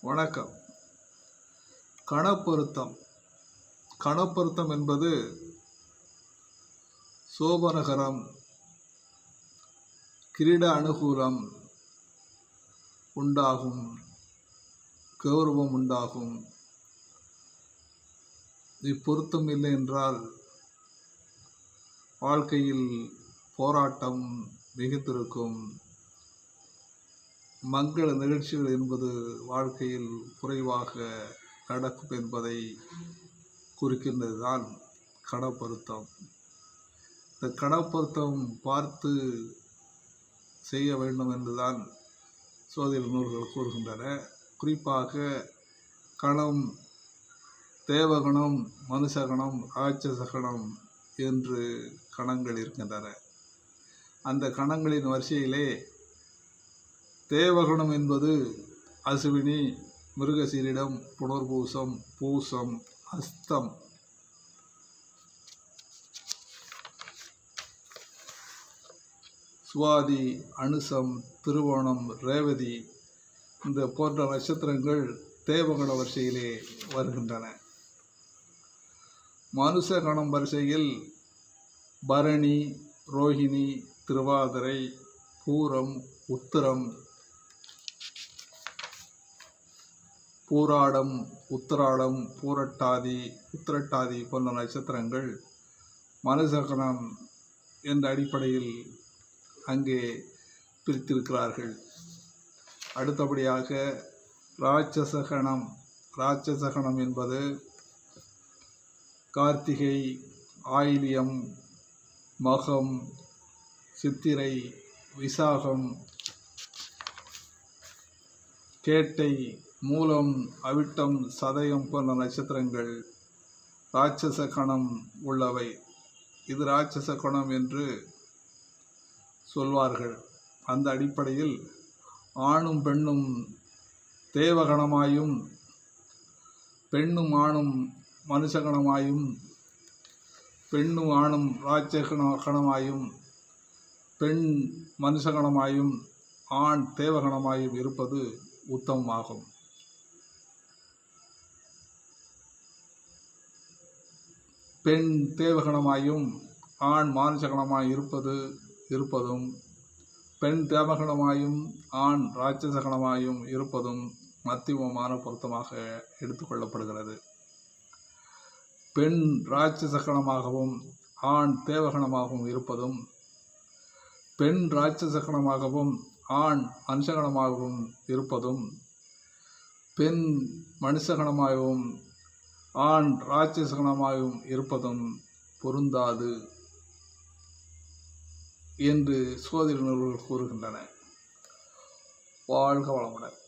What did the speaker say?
வணக்கம். கணப்பொருத்தம் கணப்பொருத்தம் என்பது சோபனகரம் கிரீட அனுகூலம் உண்டாகும் கௌரவம் உண்டாகும். இப்பொருத்தம் இல்லை என்றால் வாழ்க்கையில் போராட்டம் மிகுந்திருக்கும். மங்கள நிகழ்ச்சிகள் என்பது வாழ்க்கையில் குறைவாக நடக்கும் என்பதை குறிக்கின்றது தான் கடப்பருத்தம் இந்த கடப்பருத்தம் பார்த்து செய்ய வேண்டும் என்றுதான் சோதிட நூல்கள் கூறுகின்றன. குறிப்பாக கணம் தேவகணம் மனுஷகணம் ராட்சசகணம் என்று கணங்கள் இருக்கின்றன. அந்த கணங்களின் வரிசையிலே தேவகுணம் என்பது அசுவினி மிருகசீரிடம் புனர்பூசம் பூசம் அஸ்தம். சுவாதி அனுசம் திருவோணம் ரேவதி இந்த போன்ற நட்சத்திரங்கள் தேவகண வரிசையிலே வருகின்றன. மனுஷ கணம் வரிசையில் பரணி ரோஹிணி திருவாதிரை பூரம் உத்திரம் பூராடம் உத்திராடம் பூரட்டாதி உத்திரட்டாதி போன்ற நட்சத்திரங்கள் மனுசகணம் என்ற அடிப்படையில் அங்கே பிரித்திருக்கிறார்கள். அடுத்தபடியாக ராட்சசகணம் ராட்சசகணம் என்பது கார்த்திகை ஆயிலியம் மகம் சித்திரை விசாகம் கேட்டை மூலம் அவிட்டம் சதயம் போன்ற நட்சத்திரங்கள் ராட்சச கணம் உள்ளவை. இது ராட்சச கணம் என்று சொல்வார்கள். அந்த அடிப்படையில் ஆணும் பெண்ணும் தேவகணமாயும் பெண்ணும் ஆணும் மனுஷகணமாயும் பெண்ணும் ஆணும் ராட்சகண கணமாயும் பெண் மனுஷகணமாயும் ஆண் தேவகணமாயும் இருப்பது உத்தமமாகும். பெண் தேவகணமாயும் ஆண் மானுஷகணமாய் இருப்பது இருப்பதும் பெண் தேவகணமாயும் ஆண் ராட்சசகணமாயும் இருப்பதும் மத்தியமமான பொருத்தமாக எடுத்துக்கொள்ளப்படுகிறது. பெண் ராட்சசகணமாகவும் ஆண் தேவகணமாகவும் இருப்பதும் பெண் ராட்சசகணமாகவும் ஆண் மனுஷகணமாகவும் இருப்பதும் பெண் மனுஷகணமாகவும் ஆண் ராட்சசகணமாகவும் இருப்பதும் பொருந்தாது என்று சோதனை நூல்கள் கூறுகின்றன. வாழ்க வளமுடன்.